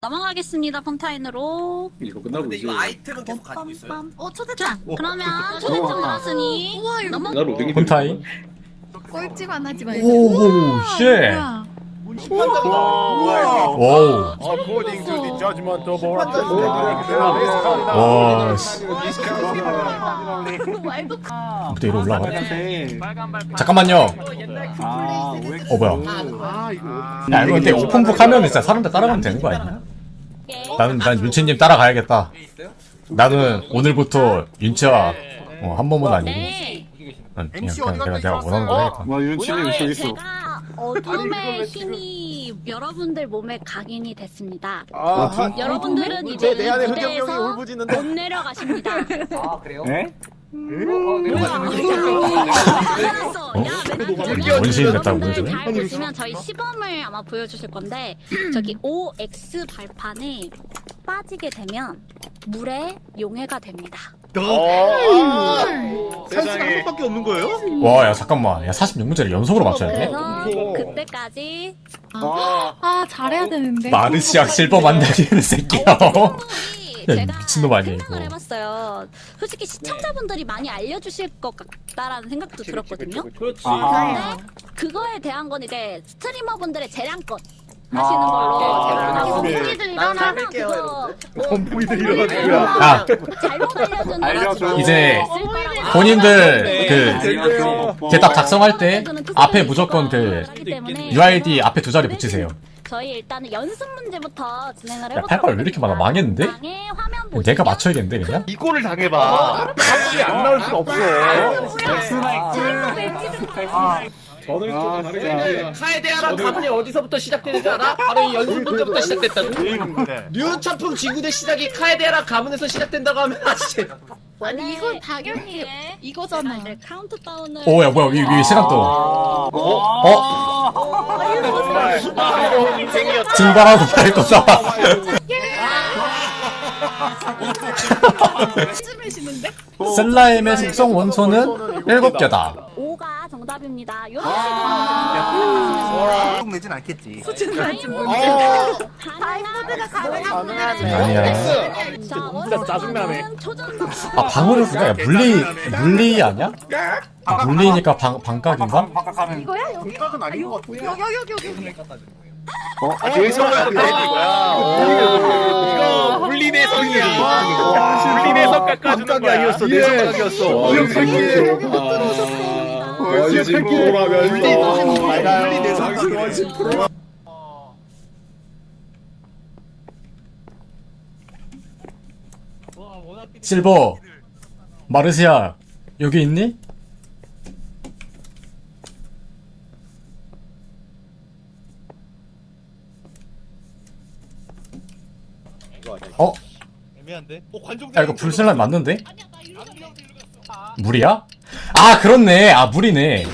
넘어가겠습니다 폰타인으로 이거 끝나고 근데 이제 이거 아이템은 계속 가지고 있어요? 어 초대장 그러면 초대장 나왔으니 넘어 나 로딩이 폰타인? 꼴찌만 하지 말고. 오, 쉣. 뭐야? 와우. According to the judgment of our 와, 씨. 말도 부터 위로 올라가. 잠깐만요. 어, 뭐야. 야, 이거 근데 오픈북 하면 진짜 사람들 따라가면 되는 거 아니야? 나는, 난 윤채님 따라가야겠다. 나는 오늘부터 윤채와 어, 한 번은 아니고. 네. 난 그냥, 그냥 내가, 내가 원하는 거 해야겠다. 와 윤치님 저기 있어 제가 어둠의 힘이 여러분들 몸에 각인이 됐습니다. 아, 여러분들은 내, 이제 내이 안에 흑염룡이 무대에서 울부짖는데. 못 내려가십니다. 아 그래요? 네? 알았어. 어? 야, 왜냐면 원시인 됐다고, 여러분들? 잘 보시면 저희 시범을 아마 보여주실 건데 저기 OX 발판에 빠지게 되면 물에 용해가 됩니다. 세상에 한 번밖에 없는 거예요? 와, 야, 잠깐만. 야, 46문제를 연속으로 맞춰야 돼? 그래서 그때까지 아 잘해야 되는데. 마르시악 실버 만들기는 새끼야. 야, 제가 미친놈 아니야, 생각을 이거. 해봤어요. 솔직히 시청자분들이 많이 알려주실 것 같다라는 생각도 들었거든요. 그렇지 근데 그거에 대한 건 이제 스트리머분들의 재량권 하시는 걸로 제가 아, 하고 공기들 난 일어나. 살릴게요 그거 뭐 일어나고요. 야, 잘못 알려준 알려줘. 이제 있을 거라고 본인들 그. 대답 작성할 때 앞에 무조건 그 UID 앞에 두 자리 붙이세요. 저희 일단은 연습 문제부터 진행을 야, 해볼까 팔팔 왜 이렇게 많아? 망했는데? 방에 화면 보시면 내가 맞춰야겠는데 그냥? 이꼴을 당해봐. 갑자기 안 나올 순 없어. 저는 좀 다르게 카에데아랑 가문이 어디서부터 시작되는지 알아? 바로 이 연습 문제부터 시작됐다고. 류천풍 지구대 시작이 카에데아랑 가문에서 시작된다고 하면 아시죠? 아니 이건 당연히 이거잖아. 이제 카운트다운을 오야 뭐야 위, 위 시간 또. 어? 증발하고 할 거다. 쯤이시는데? 슬라임의 숙성 원소는 7개다. 5가 정답입니다. 이런 와. 내진 않겠지. 식으로 다이모드가 가능한 아니야. 진짜 짜증나네. 아 방어력수가 야 물리 물리 아니야? 아, 물리니까 방 방각인가? 이거야 여기? 생각은 아닌 것 같아. 여기 여기 여기 여기. 이거 물림의 성이야. 물림의 성 깎아주는 거야. 아니었어. 내 성각이었어. 원신 프로라면서 물리 내 성각. 원신 프로 실버 마르시아 여기 있니? 어? 애매한데? 어 관종. 야 이거 불슬라임 맞는데? 물이야? 아 그렇네 아 물이네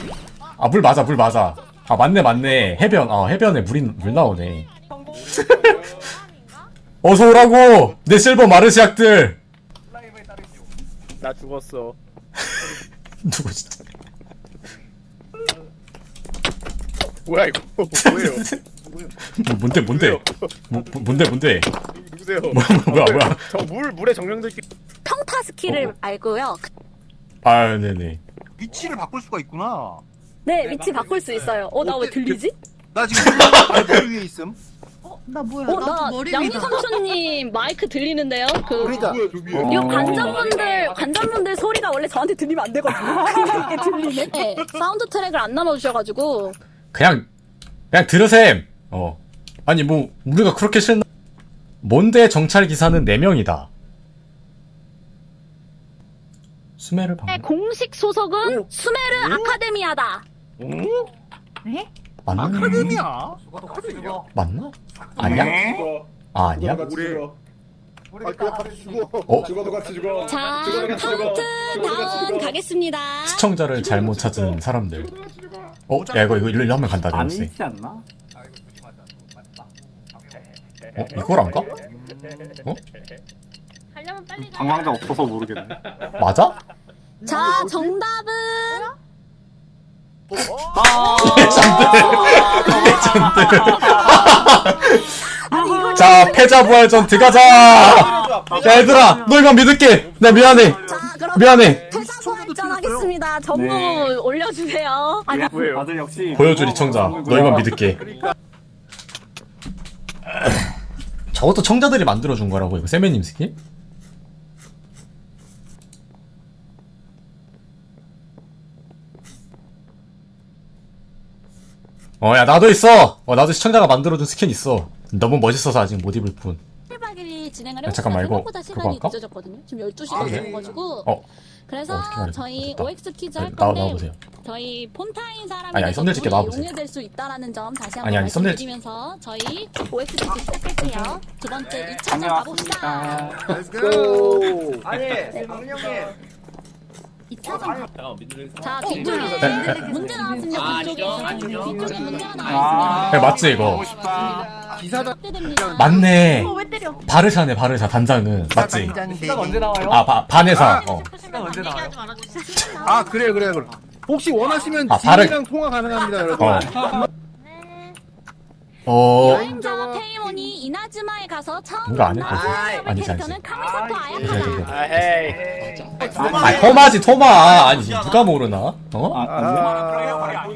아 물 맞아 물 맞아 아 맞네 맞네 해변 아 해변에 물이 물 나오네 어서 오라고 내 실버 마르시악들 나 죽었어. 누구 진짜 뭐야 이거? 뭐예요? 뭐, 뭔데 뭔데 뭐, 뭐, 뭔데 뭔데 누구세요? 뭐야 뭐야 뭐야 저물 물에 정령들 끼. 평타 스킬을 알고요. 아 네네 위치를 바꿀 수가 있구나. 네, 위치 바꿀 수 있어요. 어, 나 왜 들리지? 나 지금 머리 위에 있음. 나 뭐야? 어, 나도 나 머리 양희 위다. 삼촌님 마이크 들리는데요? 그. 이 관전분들, 관전분들 소리가 원래 저한테 들리면 안 되거든요. 이렇게 들리네. 네, 사운드 트랙을 안 나눠주셔가지고. 그냥 그냥 들으셈 어 아니 뭐 우리가 그렇게 싫나 뭔데 정찰 기사는 4명이다 수메르 방 공식 소속은 수메르 아카데미아다. 맞나? 아카데미야. 맞나? 아니야? 아 아니야? 우리 아 같이 죽어 어? 죽어도 같이 죽어 자, 죽어도 같이 죽어 카운트다운 가겠습니다. 시청자를 잘못 찾은 사람들 어? 야 이거 이거 일로 하면 간다 안 르세 있지 않나? 어? 이거란가? 가려면 빨리 가. 방황자 없어서 모르겠네. 맞아? 자, 정답은. 아니, 이걸 자 패자 부활전 들어가자 야 얘들아 너희만 믿을게 나 미안해 자, 그럼 미안해 퇴사부활전 하겠습니다. 전부 네. 올려주세요. 아니, 왜요? 다들 역시 보여줄 이청자 너희만 믿을게 저것도 청자들이 만들어준 거라고 이거 세메님 스킨? 어 야 나도 있어 어 나도 시청자가 만들어준 스킨 있어 너무 멋있어서 아직 못 입을 뿐 1박 2일 진행을 야, 잠깐만, 해보니까 이거 생각보다 그거 시간이 할까? 늦어졌거든요. 지금 12시가 아, 그래? 넘어가지고 어 그래서 어떻게 말해? 저희 됐다. OX 퀴즈 네, 할 건데 나와보세요. 저희 폰타인 사람이 아니, 아니, 썸네일 찍게 나와보세요. 용해될 수 있다라는 점 다시 한번 아니, 아니, 썸네일 말씀드리면서 저희 OX 퀴즈 시작할게요. 두 번째 2차전 가봅시다. 아니 강령님 2차전 가. 자 뒤쪽에 네, 문제 나왔습니다. 아, 뒤쪽에 아니죠? 아니죠? 뒤쪽에 문제가 아 나왔습니다. 야, 맞지, 이거? 보고 싶다 기사단 됩니다. 맞네 왜 때려? 바르샤네 바르샤 단장은 맞지? 시간 언제 나와요? 아 바, 어. 시간 언제 나와요? 아 그래 그래 그래 혹시 원하시면 아, 지인이랑 통화 가능합니다 여러분 어. 어 여행자 페 이몬이 이나즈마에 가서 처음 했거든. 만난 아니지, 캐릭터는 아니지. 카미사토. 아야카다. 아 헤이 아 토마지 토마 아니 누가 모르나? 어? 아,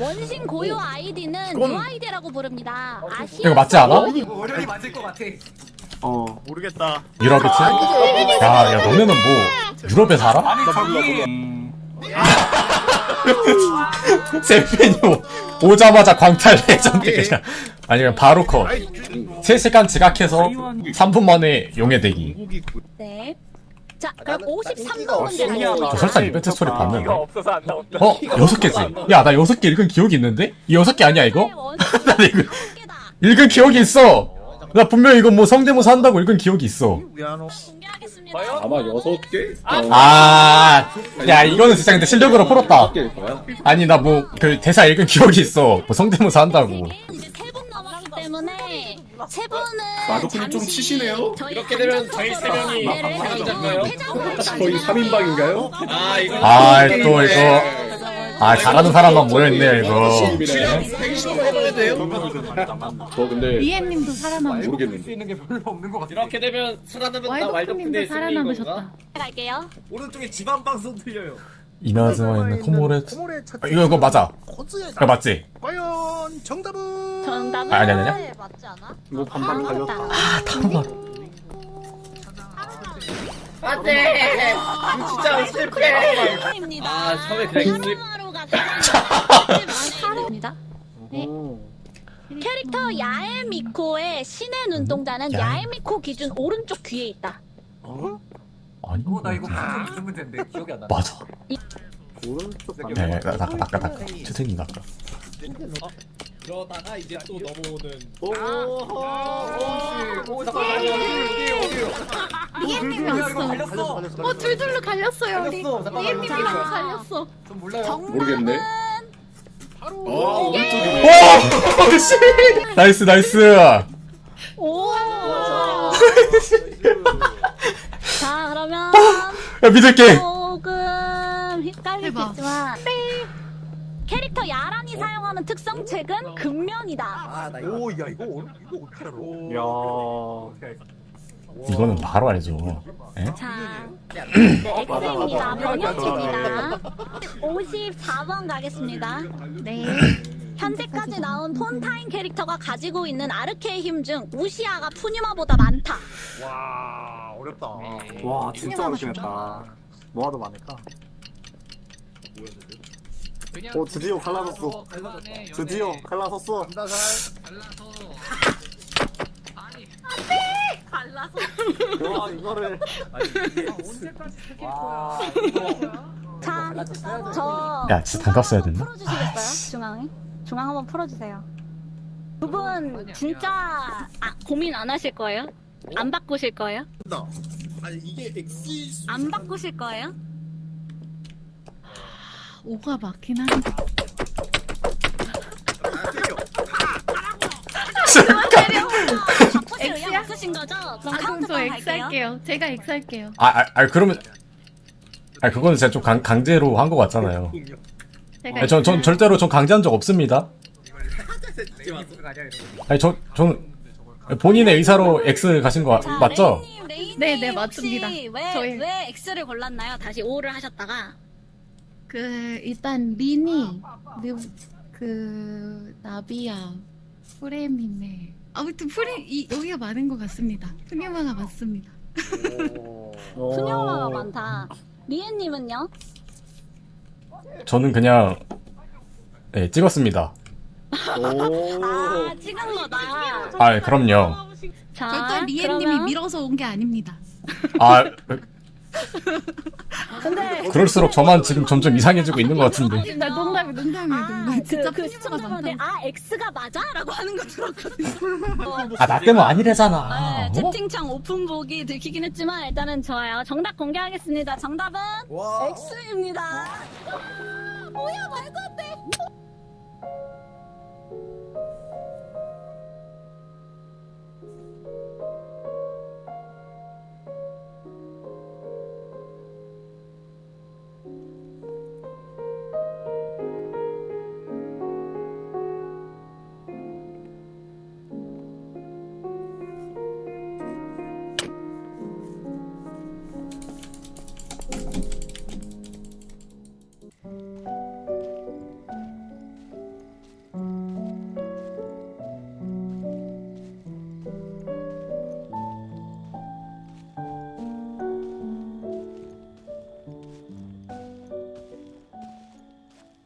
원신 고유 아이디는 UID라고 부릅니다. 아시아 이거 맞지 않아? 월요일이 맞을 것 같아. 어 모르겠다 유럽이지? 야야 너네는 뭐 유럽에 살아? 아니 저기 음, 세페니 오- 오자마자 광탈 레전드 그냥 아니 그냥 바로 컷 아이 3시간 지각해서 3분 만에 용해대기 중국이 네. 자, 그럼 53번 문제 가겠습니다. 저 설사 이벤트 스토리 봤는데 이거 없어서 안 나온다. 어? 여섯 개지? 야나 여섯 개 읽은 기억이 있는데? 이 여섯 개 아니야 이거? 나 이거. 읽은 기억이 있어 나 분명 이거 뭐 성대모사 한다고 읽은 기억이 있어 공개하겠습니다. 아마 여섯 개? 아, 야 이거는 진짜 근데 실력으로 풀었다. 아니 나 뭐 그 대사 읽은 기억이 있어. 뭐 성대모사 한다고. 이제 세 분 남았기 때문에 세 분은 마도크님 좀 치시네요? 이렇게 되면 저희 세 명이? 퇴장을 저희 3인방인가요? 아 이거 아 또 이거 아 잘하는 사람만 모여있네 이거. 저 근데 리엠님도 살아남으셨 모르겠는데 있는 게 별로 없는 것 같아. 이렇게 되면 살아남은 나 와이드님도 왈도쿤의 승리인 살아남으셨다. 갈게요. 오른쪽에 집안 방송 들려요. 이나즈마 있는 코모레. 코모레 찾 아, 이거 이거 맞아. 이거 맞지? 과연 정답은 정답은 아, 아니, 아니, 아니. 맞지 않아? 이거 반반 갈렸다 잠깐만. 안돼. 진짜 실패. 아, 처음에 그냥 입- 사랑입니다. 네. 캐릭터 야에미코의 신의 눈동자는 야에- 야에미코 기준 오른쪽 귀에 있다. 아니 어, 나 이거 방송 무슨 문제인데 기억이 안 나. 맞아. 오른쪽 야, 야, 나, 나, 나, 나, 나, 최승님 낚아. 그러다가 이제 또 넘어오는. 오오 잠깐만. 어디 어디 리엠님이 야 이거 왔어. 갈렸어. 어 줄줄로 갈렸어요. 리- 갈렸어. 잠깐만. 리엠님이랑 갈렸어. 좀 몰라요. 정답은 아 오른쪽이네 오! 씨! 나이스 나이스. 오. 자 그러면 야 믿을게. 조금 대박. 있지만 캐릭터 야란이 사용하는 특성 책은 금면이다. 아 나 이거. 오 야 이거 어려- 이거 어떻게 알아 야 이거는 바로 알죠. 예? 자, X입니다. 번역입니다. 54번 가겠습니다. 네. 현재까지 나온 폰타인 캐릭터가 가지고 있는 아르케의 힘 중 우시아가 푸뉴마보다 많다. 와 어렵다 와, 진짜 어렵겠다 뭐하다 많을까 오 드디어 갈라졌어 드디어 갈라섰어 와 이거를 자, 저 야 진짜 단갑 써야 된다. 풀어주시겠어요? 중앙에? 중앙 한번 풀어주세요. 두 분 진짜 아, 고민 안 하실 거예요? 안 바꾸실 거예요? 아니 이게 X 안 바꾸실 거예요? 오가 막힌 한데. 의향 X야? 없으신 거죠? 그럼 아, 그럼 카운트 저 다운 X 갈게요. 할게요. 제가 X 할게요. 아, 아, 아 그러면 아 그거는 진짜 좀 강, 강제로 한것 같잖아요. 제가 아니, 전, 전 X. 절대로 전 강제한 적 없습니다. 아니 저, 전 본인의 의사로 X 가신 거 자, 맞죠? 레이님, 레이님 네, 네, 혹시 맞습니다. 왜, 저희- 왜 X를 골랐나요? 다시 O를 하셨다가. 그 일단 린이 느, 그 나비야 프레미네 아무튼 프레 이 여기가 많은 것 같습니다. 프레마가 맞습니다. 분영화가 많다. 리엔님은요? 저는 그냥 네, 찍었습니다. 아, 찍은 거다. 아, 그럼요. 자, 절대 리엔님이 그러면- 밀어서 온 게 아닙니다. 아, 근데 그럴수록 저만 지금 점점 이상해지고 있는 것 같은데. 나 농담이 농담이에요. 아, 농담. 그, 진짜 그 시청자분한테. 아 X가 맞아? 라고 하는 거 들었거든요. 어, 아, 나 때문 아니래잖아. 네, 어? 채팅창 오픈북이 들키긴 했지만 일단은 좋아요. 정답 공개하겠습니다. 정답은 X입니다. 뭐야 말도 안 돼.